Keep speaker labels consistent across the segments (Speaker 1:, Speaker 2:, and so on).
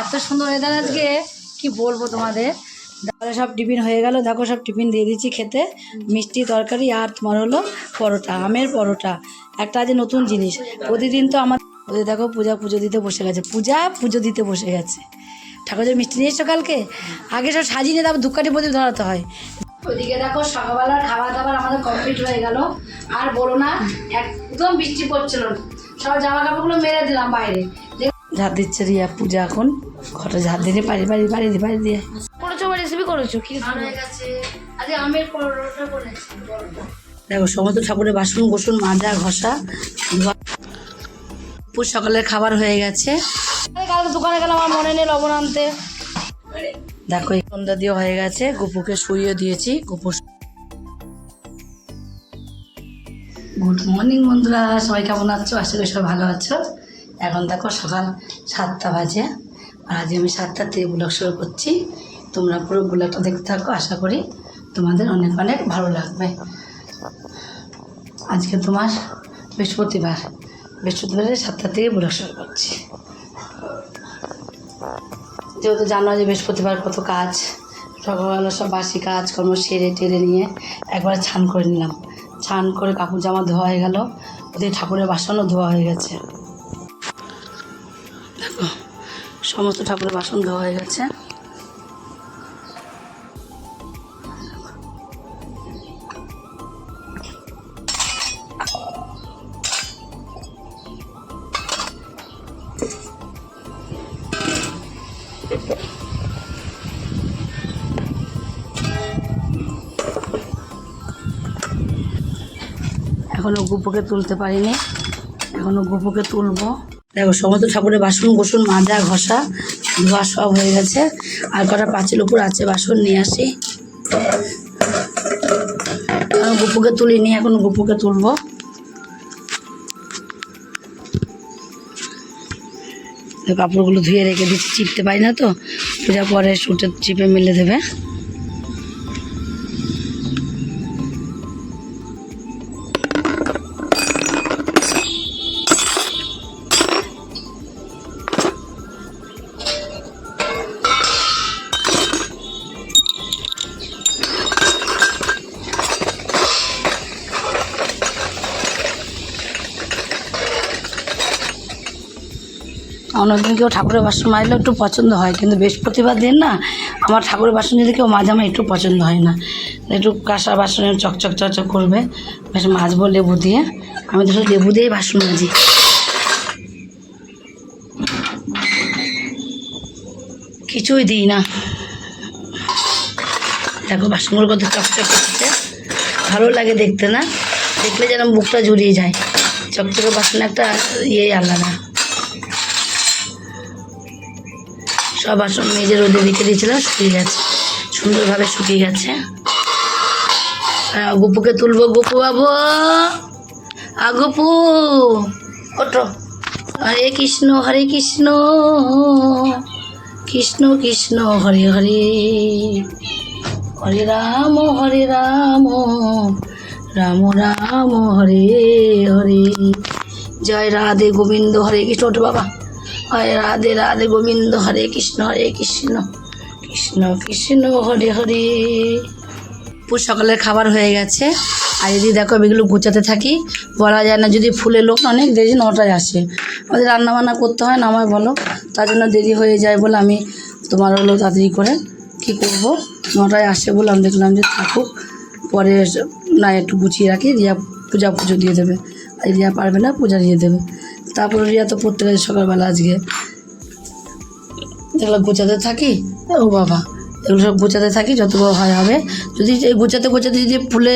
Speaker 1: এত সুন্দর ওয়েদার আজকে কি বলবো তোমাদের দাদা সব টিফিন হয়ে গেল দেখো সব টিফিন দিয়ে দিচ্ছি খেতে মিষ্টি তরকারি আর তোমার হলো পরোটা আমের পরোটা একটা আজ নতুন জিনিস প্রতিদিন তো আমার ওদের দেখো পূজা পুজো দিতে বসে গেছে পূজা পুজো দিতে বসে গেছে ঠাকুরের মিষ্টি নিয়ে এসছো কালকে আগে সব সাজিয়ে নিয়ে তারপর ধূপকাঠি প্রদীপ ধরাতে হয় ওদিকে দেখো সকালবেলার খাওয়া দাবার আমাদের কমপ্লিট হয়ে গেল আর বলো না একদম বৃষ্টি পড়ছিল সব জামা কাপড়গুলো মেরে দিলাম বাইরে ঝাঁপ দিচ্ছে রিয়া পূজা এখন ঘরে ঝাঁপ দিতে পারি পারি পারি পারি দিয়ে করেছো রেসিপি করেছো কি দেখো সমস্ত ঠাকুরের বাসন গোসন মাজা ঘষা দুপুর সকালের খাবার হয়ে গেছে কালকে দোকানে গেলাম আমার মনে নেই লবণ আনতে দেখো সন্ধ্যা দিয়ে হয়ে গেছে গপুকে শুইয়ে দিয়েছি গপু গুড মর্নিং বন্ধুরা সবাই কেমন আছো আশা করি সবাই ভালো আছো এখন দেখো সকাল সাতটা বাজে আর আজ আমি সাতটা থেকে ব্লগ শুরু করছি তোমরা পুরো ব্লগটা দেখতে থাকো আশা করি তোমাদের অনেক অনেক ভালো লাগবে আজকে তোমার বৃহস্পতিবার বৃহস্পতিবারে সাতটা থেকে ব্লগ শুরু করছি যেহেতু জানো যে বৃহস্পতিবার কত কাজ সকালবেলা সব বাসি কাজকর্ম সেরে টেরে নিয়ে একবার ছান করে নিলাম ছান করে কাপড় জামা ধোয়া হয়ে গেল ওদের ঠাকুরের বাসনও ধোয়া হয়ে গেছে সমস্ত ঠাকুরের বাসন ধোয়া হয়ে গেছে এখনো গুপুকে তুলতে পারিনি এখনো গুপুকে তুলবো দেখো সমস্ত ঠাকুরের বাসন গোসন মাজা ঘষা ধোয়া সব হয়ে গেছে আর কটা পাঁচের উপর আছে বাসন নিয়ে আসি গুপুকে তুলি নি এখন গুপুকে তুলবো কাপড়গুলো ধুয়ে রেখে দিচ্ছি চিপতে পারি না তো পূজা পরে সুটের চিপে মেলে দেবে অন্যদিন কেউ ঠাকুরের বাসন মাজলে একটু পছন্দ হয় কিন্তু বৃহস্পতিবার দিন না আমার ঠাকুরের বাসন যদি কেউ মাঝে আমার একটু পছন্দ হয় না একটু কাঁসা বাসন চকচক চকচক করবে বেশ মাজবো লেবু দিয়ে আমি তো লেবু দিয়েই বাসন মাজি কিছুই দিই না দেখো বাসনগুলো কত চকচক করছে ভালো লাগে দেখতে না দেখলে যেন বুকটা জুড়িয়ে যায় চকচকে বাসন একটা ইয়ে আলাদা সব বাসন মেজে রোদে রেখে দিয়েছিলাম শুকিয়ে গেছে সুন্দরভাবে শুকিয়ে গেছে গুপুকে তুলবো গুপু বাবু গুপু ওঠো হরে কৃষ্ণ হরে কৃষ্ণ কৃষ্ণ কৃষ্ণ হরে হরে হরে রাম হরে রাম রাম রাম হরে হরে জয় রাধে গোবিন্দ হরে কৃষ্ণ ওঠো বাবা হয় রাধে রাধে গোবিন্দ হরে কৃষ্ণ হরে কৃষ্ণ কৃষ্ণ কৃষ্ণ হরে হরে দুপুর সকালের খাবার হয়ে গেছে আর যদি দেখো এগুলো গুছাতে থাকি বলা যায় না যদি ফুলে লোক অনেক দেরি নটায় আসে আমাদের রান্নাবান্না করতে হয় না আমায় বলো তার জন্য দেরি হয়ে যায় বলে আমি তোমার হলো তাড়াতাড়ি করে কি করব নটায় আসে বলে আমি দেখলাম যে থাকুক পরে না একটু গুছিয়ে রাখি রিয়া পূজা পুজো দিয়ে দেবে আর রিয়া পারবে না পূজা দিয়ে দেবে তারপর রিয়া তো পড়তে গেছে সকালবেলা আজকে এগুলো গোছাতে থাকি ও বাবা এগুলো সব গোছাতে থাকি যতগুলো হয় হবে যদি গোছাতে গোছাতে যদি ফুলে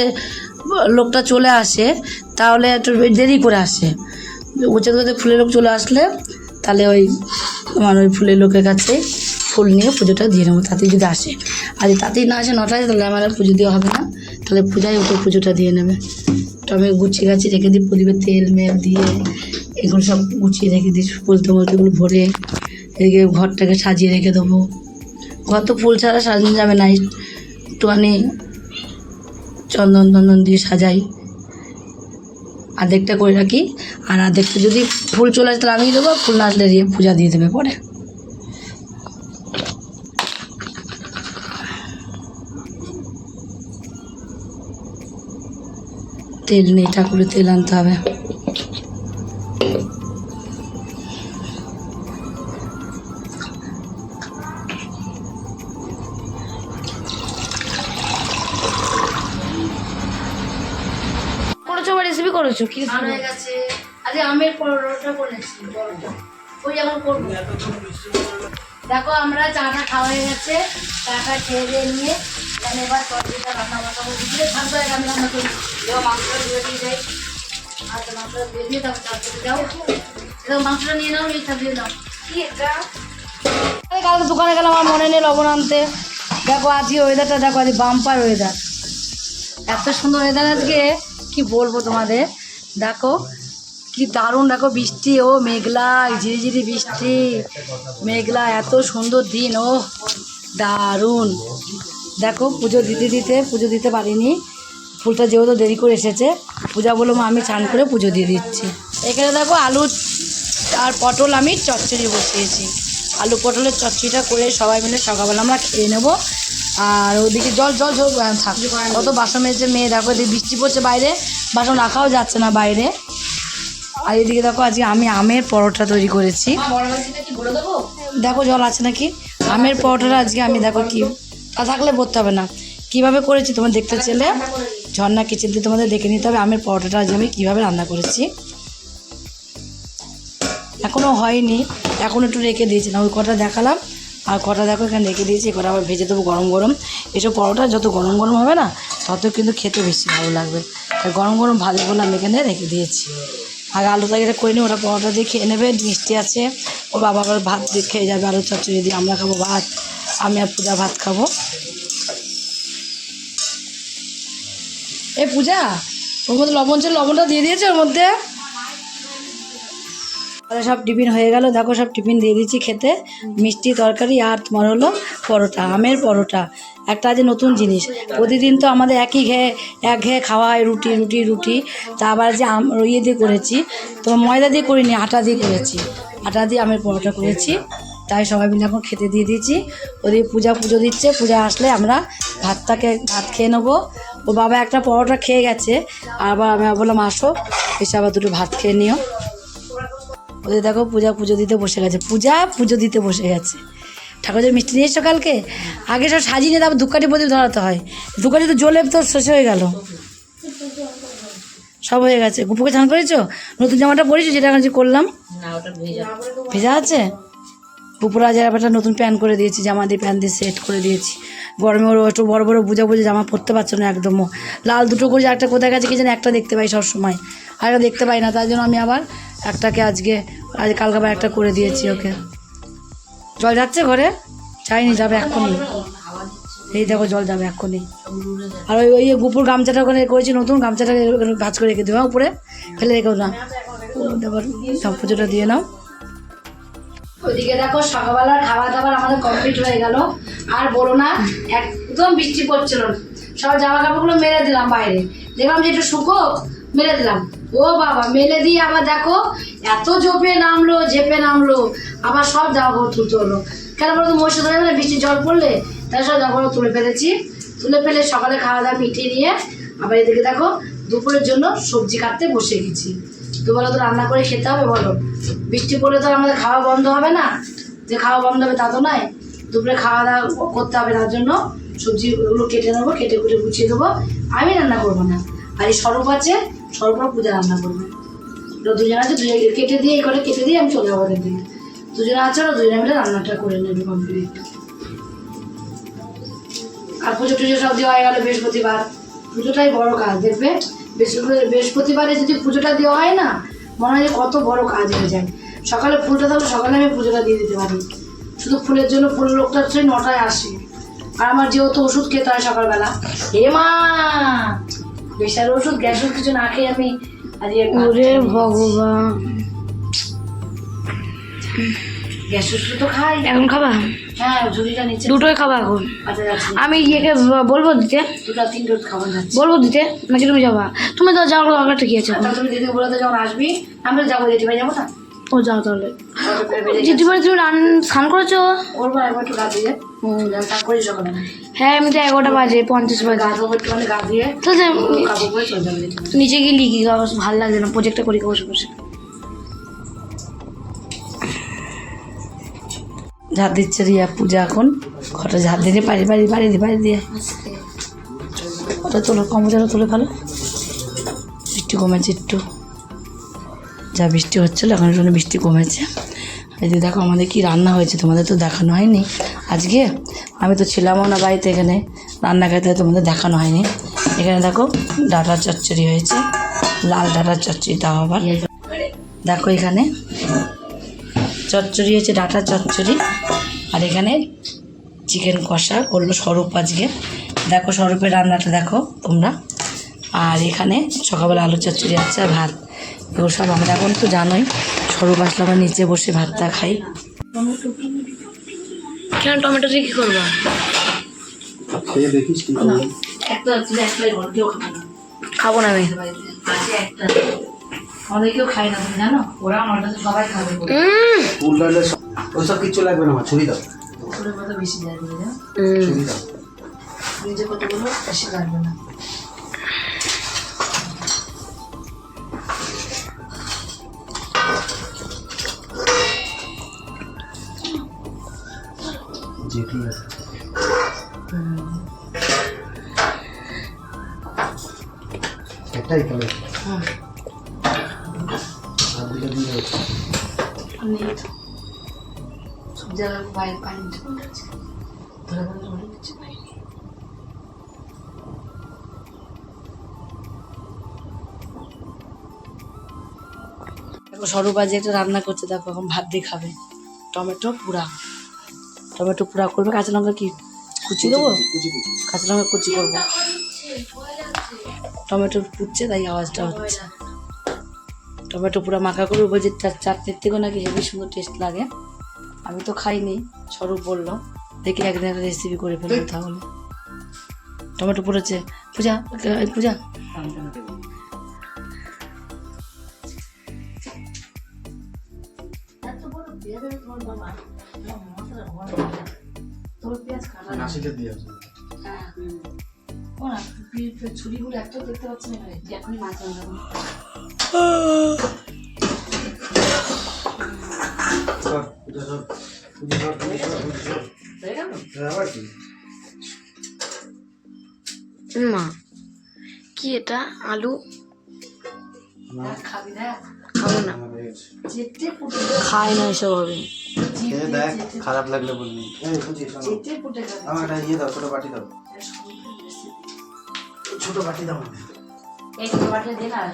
Speaker 1: লোকটা চলে আসে তাহলে একটু দেরি করে আসে গোছাতে গোছাতে ফুলের লোক চলে আসলে তাহলে ওই আমার ওই ফুলের লোকের কাছে ফুল নিয়ে পুজোটা দিয়ে নেবো তাতেই যদি আসে আর তাতেই না আসে নটায় তাহলে আমার পুজো দেওয়া হবে না তাহলে পূজায় ওকে পুজোটা দিয়ে নেবে তো আমি গুছিয়ে গাছি রেখে দিই প্রদীপের তেল মেল দিয়ে এগুলো সব গুছিয়ে রেখে দিই বলতে বলতে এগুলো ভরে এদিকে ঘরটাকে সাজিয়ে রেখে দেবো ঘর তো ফুল ছাড়া সাজানো যাবে না একটুখানি চন্দন চন্দন দিয়ে সাজাই আর্ধেকটা করে রাখি আর আর্ধেকটা যদি ফুল চলে আসে তাহলে আমি দেবো ফুল না আসলে দিয়ে পূজা দিয়ে দেবে পরে তেল নেই ঠাকুরের তেল আনতে হবে করেছো
Speaker 2: কি হয়ে গেছে আজ আমের পরোটা করেছি ওই এখন করবো দেখো আমরা চাটা খাওয়া হয়ে গেছে চাটা খেয়ে দিয়ে নিয়ে এখানে এবার তরকারিটা রান্না বসাবো দুপুরে থাকবো এক আমি রান্না করি দেখো মাংস ধুয়ে দিয়ে যাই আর মাংসটা ধুয়ে দিয়ে তারপর তরকারি যাও দেখো মাংসটা নিয়ে নাও এইটা দিয়ে নাও কি এটা
Speaker 1: কালকে দোকানে গেলাম আমার মনে নেই লবণ আনতে দেখো আজকে ওয়েদারটা দেখো আজকে বাম্পার ওয়েদার এত সুন্দর ওয়েদার আজকে কি বলবো তোমাদের দেখো কি দারুণ দেখো বৃষ্টি ও মেঘলা ঝিরিঝিরি বৃষ্টি মেঘলা এত সুন্দর দিন ও দারুণ দেখো পুজো দিতে দিতে পুজো দিতে পারিনি ফুলটা যেহেতু দেরি করে এসেছে পূজা বলো আমি চান করে পুজো দিয়ে দিচ্ছি এখানে দেখো আলু আর পটল আমি চচ্চড়ি বসিয়েছি আলু পটলের চচ্চড়িটা করে সবাই মিলে সকালবেলা আমরা খেয়ে নেবো আর ওদিকে জল জল জল থাক কত বাসন মেয়েছে মেয়ে দেখো এদিকে বৃষ্টি পড়ছে বাইরে বাসন রাখাও যাচ্ছে না বাইরে আর এদিকে দেখো আজকে আমি আমের পরোটা তৈরি করেছি দেখো জল আছে নাকি আমের পরোটাটা আজকে আমি দেখো কি তা থাকলে বলতে হবে না কিভাবে করেছি তোমার দেখতে চেলে ঝর্ণা কিচেন দিয়ে তোমাদের দেখে নিতে হবে আমের পরোটাটা আজকে আমি কীভাবে রান্না করেছি এখনও হয়নি এখন একটু রেখে দিয়েছিলাম ওই কটা দেখালাম আর কটা দেখো এখানে রেখে দিয়েছি কটা আবার ভেজে দেবো গরম গরম এসব পরোটা যত গরম গরম হবে না তত কিন্তু খেতে বেশি ভালো লাগবে তাই গরম গরম বলে আমি এখানে রেখে দিয়েছি আগে আলু তরকারিটা করে নিই ওরা পরোটা দিয়ে খেয়ে নেবে মিষ্টি আছে ও বাবা আবার ভাত দিয়ে খেয়ে যাবে আলু চচ্চ দিয়ে আমরা খাবো ভাত আমি আর পূজা ভাত খাবো এ পূজা ওর মধ্যে লবণ ছিল লবণটা দিয়ে দিয়েছে ওর মধ্যে তাহলে সব টিফিন হয়ে গেল দেখো সব টিফিন দিয়ে দিচ্ছি খেতে মিষ্টি তরকারি আর তোমার হলো পরোটা আমের পরোটা একটা আজ নতুন জিনিস প্রতিদিন তো আমাদের একই ঘেয়ে এক ঘেয়ে খাওয়া হয় রুটি রুটি রুটি তা আবার যে আম ইয়ে দিয়ে করেছি তো ময়দা দিয়ে করিনি আটা দিয়ে করেছি আটা দিয়ে আমের পরোটা করেছি তাই সবাই মিলে এখন খেতে দিয়ে দিয়েছি ওদিকে পূজা পুজো দিচ্ছে পূজা আসলে আমরা ভাতটাকে ভাত খেয়ে নেবো ও বাবা একটা পরোটা খেয়ে গেছে আবার আমি বললাম আসো এসে আবার দুটো ভাত খেয়ে নিও ওদের দেখো পূজা পুজো দিতে বসে গেছে পূজা পুজো দিতে বসে গেছে ঠাকুরের মিষ্টি নিয়ে এসো কালকে আগে সব সাজিয়ে নিয়ে তারপর দুকাটি প্রদীপ ধরাতে হয় দুকাটি তো জ্বলে তো শেষ হয়ে গেল সব হয়ে গেছে গুপুকে স্নান করেছো নতুন জামাটা পরেছো যেটা আমি করলাম ভেজা আছে পুপুরা একটা নতুন প্যান করে দিয়েছি জামা দিয়ে প্যান দিয়ে সেট করে দিয়েছি গরমে ওর একটু বড়ো বড়ো বুঝা বুঝে জামা পরতে পারছো না একদমও লাল দুটো করে একটা কোথায় গেছে কি যেন একটা দেখতে পাই সব সময় আর একটা দেখতে পাই না তার জন্য আমি আবার একটাকে আজকে আজ কালকে আবার একটা করে দিয়েছি ওকে জল যাচ্ছে ঘরে চাইনি যাবে এখনই এই দেখো জল যাবে এখনই আর ওই ওই গুপুর গামছাটা ওখানে করেছি নতুন গামছাটা ভাজ করে রেখে দেবো হ্যাঁ, উপরে ফেলে রেখেও না তারপর পুজোটা দিয়ে নাও ওইদিকে দেখো সকালবেলার খাবার দাবার আমাদের কমপ্লিট হয়ে গেল আর বলো না একদম বৃষ্টি পড়ছিল সব জামা কাপড়গুলো মেরে দিলাম বাইরে দেখলাম যে একটু শুকো মেরে দিলাম ও বাবা মেলে দিয়ে আবার দেখো এত জপে নামলো জেপে নামলো আবার সব জামা কাপড় তুলতে হলো কেন বলতো মশা ধরে না বৃষ্টির জল পড়লে তাই সব জামা কাপড় তুলে ফেলেছি তুলে ফেলে সকালে খাওয়া দাওয়া পিঠিয়ে নিয়ে আবার এদিকে দেখো দুপুরের জন্য সবজি কাটতে বসে গেছি বলো তো রান্না করে খেতে হবে বলো বৃষ্টি পড়লে তো আমাদের খাওয়া বন্ধ হবে না যে খাওয়া বন্ধ হবে তা তো নয় দুপুরে খাওয়া দাওয়া করতে হবে তার জন্য সবজিগুলো কেটে নেবো কেটে কুটে গুছিয়ে দেবো আমি রান্না করবো না আর এই সরব আছে সরপরা পুজো রান্না করবে দুজন আছে দুজন কেটে দিয়ে এই করে কেটে দিয়ে আমি চলে যাবো দিকে দুজন আছে ওরা দুজনে মিলে রান্নাটা করে নেবে কমপ্লিট আর পুজো টুজো সব দেওয়া হয়ে গেলো বৃহস্পতিবার পুজোটাই বড় কাজ দেখবে বৃহস্পতিবারে যদি পুজোটা দেওয়া হয় না মনে হয় কত বড় কাজ হয়ে যায় সকালে ফুলটা থাকলে সকালে আমি পুজোটা দিয়ে দিতে পারি শুধু ফুলের জন্য ফুল লোকটা সেই নটায় আসে আর আমার যেহেতু ওষুধ খেতে হয় সকালবেলা হে মা বেশার ওষুধ ওষুধ কিছু না খেয়ে আমি আজকে ভগবান গ্যাস তো খাই এখন খাবা হ্যাঁ দুটোই খাবা এখন আচ্ছা, আমি ইয়েকে বলবো দিতে তিন বলবো দিতে নাকি তুমি যাবা তুমি তো যাওয়ার কি আছে
Speaker 2: আচ্ছা, তুমি দিদিকে বলে তো যখন আসবি আমি তো যাবো জেঠিভাই যাবো না
Speaker 1: ও যাও তাহলে জেঠিভাই তুমি রান স্নান করেছো করবো একবার একটু হ্যাঁ, এগারোটা বাজে পঞ্চাশ বাজে গা
Speaker 2: ধোবো গা দিয়ে
Speaker 1: নিচে গিয়ে লিখি ভালো লাগে না প্রজেক্টটা করি কাগজ বসে ঝাঁট দিচ্ছে রিয়া পূজা এখন ঘরটা ঝাঁট দিয়ে বাড়ি বাড়ি বাড়ি দিয়ে বাড়ি দিয়ে ওটা তোলো কম্পিউটারও তুলে ভালো বৃষ্টি কমেছে একটু যা বৃষ্টি হচ্ছিলো এখন একটু বৃষ্টি কমেছে এই যে দেখো আমাদের কি রান্না হয়েছে তোমাদের তো দেখানো হয়নি আজকে আমি তো ছিলামও না বাড়িতে এখানে রান্না খেতে তোমাদের দেখানো হয়নি এখানে দেখো ডাটা চচ্চড়ি হয়েছে লাল ডাটা চচ্চড়ি তাও আবার দেখো এখানে চচ্চড়ি হয়েছে ডাটা চচ্চড়ি আর এখানে চিকেন কষা করলো স্বরূপ আজকে দেখো স্বরূপের রান্নাটা দেখো তোমরা আর এখানে সকালবেলা আলু চচ্চড়ি আছে আর ভাত এগুলো সব আমরা এখন তো জানোই স্বরূপ আসলে আমরা নিচে বসে ভাতটা খাই কেন টমেটো দিয়ে কী করবো খাবো না আমি
Speaker 2: আমাদের কেউ খায় না জানো ওরা আমার কাছে সবাই খাবে
Speaker 3: উল্টা ওসব কিচ্ছু লাগবে না আমার
Speaker 2: দাও বেশি লাগবে না ছুরি দাও কতগুলো বেশি লাগবে না যেটি আছে
Speaker 1: হ্যাঁ নেই তো সব একটু রান্না করছে দেখো এখন ভাত দিয়ে খাবে টমেটো পুরা টমেটো পুরা করবে কাঁচা লঙ্কা কি কুচি দেবো কাঁচা লঙ্কা কুচি করবো টমেটো পুচ্ছে তাই আওয়াজটা হচ্ছে টমেটো পুরো মাখা করে বলছি চাটনির থেকেও নাকি হেভি সুন্দর টেস্ট লাগে আমি তো খাইনি স্বরূপ বলল দেখি একদিন একটা রেসিপি করে ফেলবো তাহলে টমেটো পুড়েছে পূজা পূজা হ্যাঁ, ছুরিগুলো একটা দেখতে পাচ্ছি না এখনই মাছ মা কি এটা আলু খাবো না খাই না এসব হবে
Speaker 3: খারাপ লাগলে বললি আমার ইয়ে দাও ছোট বাটি দাও ছোট বাটি দাও
Speaker 2: Eh, que a de nada,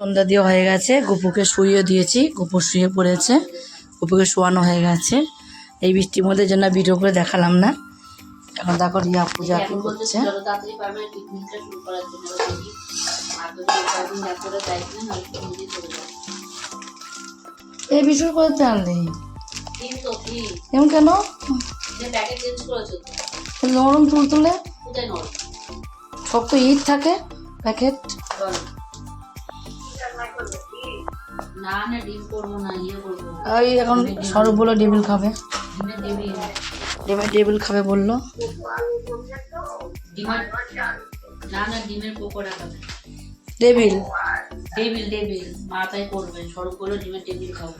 Speaker 1: সন্ধ্যা দিয়ে হয়ে গেছে গুপুকে শুয়ে দিয়েছি গুপুর শুয়ে পড়েছে গুপুকে শোয়ানো হয়ে গেছে এই বৃষ্টির মধ্যে জন্য ভিডিও করে দেখালাম না এখন দেখো রিয়া পূজা কি করছে এই বিষয় করতে নেই এমন কেন নরম তুল তুলে সব তো ঈদ থাকে প্যাকেট
Speaker 2: না না ডিম করবো না ইয়ে
Speaker 1: ওই এখন সরব বলো টেবিল খাবে ডিমের টেবিল খাবে বললো
Speaker 2: না না ডিমের টেবিল টেবিল টেবিল মাথায় করবে সরব ডিমের টেবিল খাবো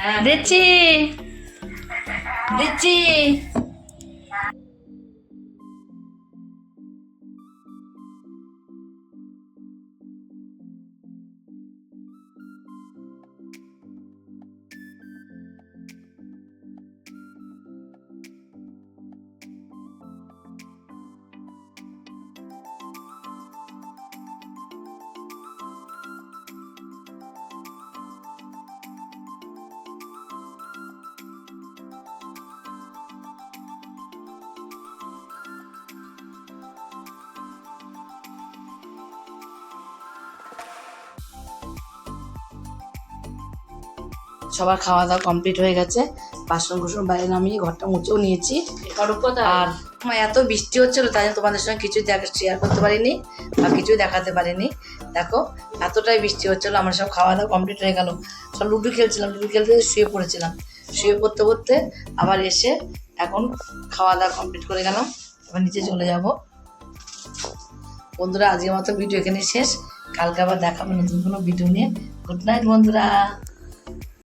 Speaker 1: হ্যাঁ। দিচ্ছি দিচ্ছি সবার খাওয়া দাওয়া কমপ্লিট হয়ে গেছে বাসন কুসন বাইরে নামিয়ে ঘরটা মুছেও নিয়েছি আর আমার এত বৃষ্টি হচ্ছিল তাই জন্য তোমাদের সঙ্গে কিছু শেয়ার করতে পারিনি বা কিছু দেখাতে পারিনি দেখো এতটাই বৃষ্টি হচ্ছিলো আমার সব খাওয়া দাওয়া কমপ্লিট হয়ে গেল সব লুডু খেলছিলাম লুডু খেলতে শুয়ে পড়েছিলাম শুয়ে পড়তে পড়তে আবার এসে এখন খাওয়া দাওয়া কমপ্লিট করে গেলাম এবার নিচে চলে যাব বন্ধুরা আজকের মতো ভিডিও এখানে শেষ কালকে আবার দেখাবো নতুন কোনো ভিডিও নিয়ে গুড নাইট বন্ধুরা